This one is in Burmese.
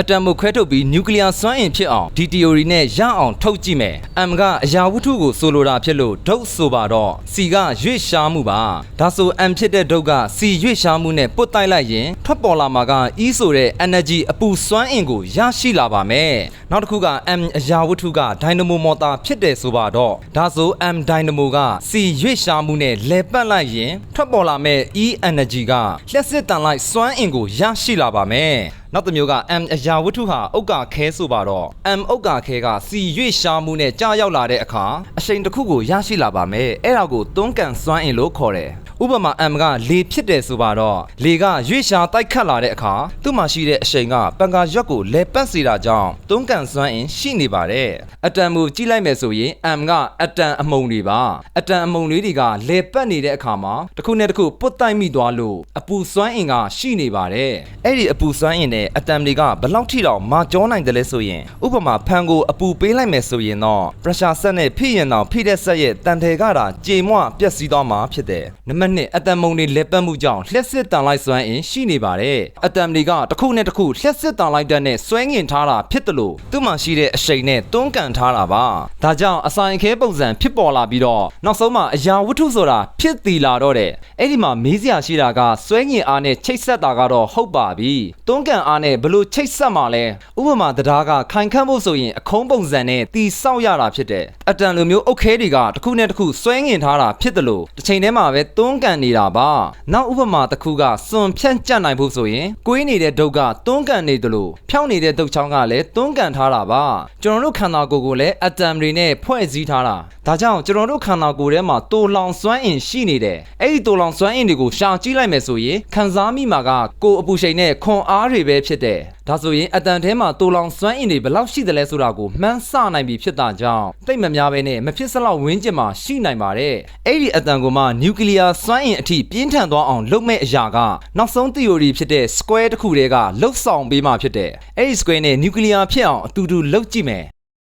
အတမ်ကိုခွဲထုတ်ပြီးနျူကလ িয়ার စွမ်းအင်ဖြစ်အောင်ဒီ theory နဲ့ရအောင်ထုတ်ကြည့်မယ် M ကအရာဝတ္ထုကိုဆိုလိုတာဖြစ်လို့ဒုတ်ဆိုပါတော့ C ကရွေ့ရှားမှုပါဒါဆို M ဖြစ်တဲ့ဒုတ်က C ရွေ့ရှားမှုနဲ့ပုတ်တိုက်လိုက်ရင်ထွက်ပေါ်လာမှာက E ဆိုတဲ့ energy အပူစွမ်းအင်ကိုရရှိလာပါမယ်နောက်တစ်ခုက M အရာဝတ္ထုက dynamo motor ဖြစ်တယ်ဆိုပါတော့ဒါဆို M dynamo က C ရွေ့ရှားမှုနဲ့လဲပတ်လိုက်ရင်ထွက်ပေါ်လာမဲ့ E energy ကလျှက်စစ်တန်လိုက်စွမ်းအင်ကိုရရှိလာပါမယ် နောက်တစ်မျိုးက M အရာဝတ္ထုဟာဥက္ကာခဲဆိုပါတော့ M ဥက္ကာခဲက C ရွေ့ရှားမှုနဲ့ကြာရောက်လာတဲ့အခါအရှိန်တစ်ခုကိုရရှိလာပါမယ်အဲ့ဒါကိုတွန်းကန်စွမ်းအင်လို့ခေါ်တယ်ဥပမာ M ကလေဖြစ်တယ်ဆိုပါတော့လေကရွေ့ရှားတိုက်ခတ်လာတဲ့အခါသူ့မှာရှိတဲ့အရှိန်ကပန်ကာရွက်ကိုလဲပတ်စေတာကြောင့်တွန်းကန်စွမ်းအင်ရှိနေပါတယ်အတန်မူကြည့်လိုက်မယ်ဆိုရင် M ကအတန်အမုံတွေပါအတန်အမုံလေးတွေကလဲပတ်နေတဲ့အခါမှာတစ်ခုနဲ့တစ်ခုပုတ်တိုက်မိသွားလို့အပူစွမ်းအင်ကရှိနေပါတယ်အဲ့ဒီအပူစွမ်းအင်နဲ့အတန်တွေကဘယ်လောက်ထိတောင်မာကြောနိုင်တယ်လဲဆိုရင်ဥပမာဖန်ကိုအပူပေးလိုက်မယ်ဆိုရင်တော့ pressure ဆက်နဲ့ဖိရင်တော့ဖိတဲ့ဆက်ရဲ့တန်တယ်ကတာကြေမွပျက်စီးသွားမှာဖြစ်တယ်နံပါတ်1အတန်မုံတွေလဲပတ်မှုကြောင့်လျှက်စစ်တန်လိုက်စွမ်းအင်ရှိနေပါတယ်အတန်တွေကတစ်ခုနဲ့တစ်ခုလျှက်စစ်တန်လိုက်တဲ့နဲ့ဆွဲငင်ထားတာဖြစ်တယ်လို့သူ့မှာရှိတဲ့အရှိန်နဲ့တွန်းကန်ထားတာပါဒါကြောင့်အဆိုင်ခဲပုံစံဖြစ်ပေါ်လာပြီးတော့နောက်ဆုံးမှာအရာဝတ္ထုဆိုတာဖြစ်တည်လာတော့တယ်အဲ့ဒီမှာမေးစရာရှိတာကဆွဲငင်အားနဲ့ချိတ်ဆက်တာကတော့ဟုတ်ပါပြီတွန်းကန်အားနဲ့ဘလို့ချိတ်ဆက်မှာလဲဥပမာတရားကခိုင်ခန့်ဖို့ဆိုရင်အခုံးပုံစံနဲ့တီဆောက်ရတာဖြစ်တယ်အတန်လိုမျိုးအုတ်ခဲတွေကတစ်ခုနဲ့တစ်ခုဆွဲငင်ထားတာဖြစ်တယ်လို့တစ်ချိန်တည်းမှာပဲတွန်းကန်နေတာပါနောက်ဥပမာတစ်ခုကစွန်ဖြန့်ကျက်နိုင်ဖို့ဆိုရင်ကိုင်းနေတဲ့ဒုတ်ကတွန်းကန်နေတယ်လို့ဖြောင်းနေတဲ့ဒုတ်ချောင်းကလည်းတွန်းကန်ထားတာပါကျွန်တော်တို့ခန္ဓာကိုယ်ကိုလည်းအတမ်တွေနဲ့ဖွဲ့စည်းထားတာဒါကြောင့်ကျွန်တော်တို့ခန္ဓာကိုယ်ထဲမှာတိုးလောင်စွမ်းအင်ရှိနေတယ်အဲ့ဒီတိုးလောင်စွမ်းအင်တွေကိုရှာကြည့်လိုက်မယ်ဆိုရင်ခံစားမိမှာကကိုယ်အပူချိန်နဲ့ခွန်အားတွေပဲပဲဖြစ်တယ်။ဒါဆိုရင်အတန်ထဲမှာတူလောင်စွမ်းအင်တွေဘလောက်ရှိသလဲဆိုတာကိုမှန်းဆနိုင်ပြီဖြစ်တာကြောင့်တိတ်မများပဲနဲ့မဖြစ်စလောက်ဝင်းကျင်မှာရှိနိုင်ပါတယ်။အဲ့ဒီအတန်ကိုမှနျူကလ িয়ার စွမ်းအင်အထိပြင်းထန်သွားအောင်လုပ်မဲ့အရာကနောက်ဆုံး theory ဖြစ်တဲ့ square တစ်ခုတည်းကလှုပ်ဆောင်ပေးမှဖြစ်တယ်။အဲ့ဒီ square နဲ့ nuclear ဖြစ်အောင်အတူတူလှုပ်ကြည့်မယ်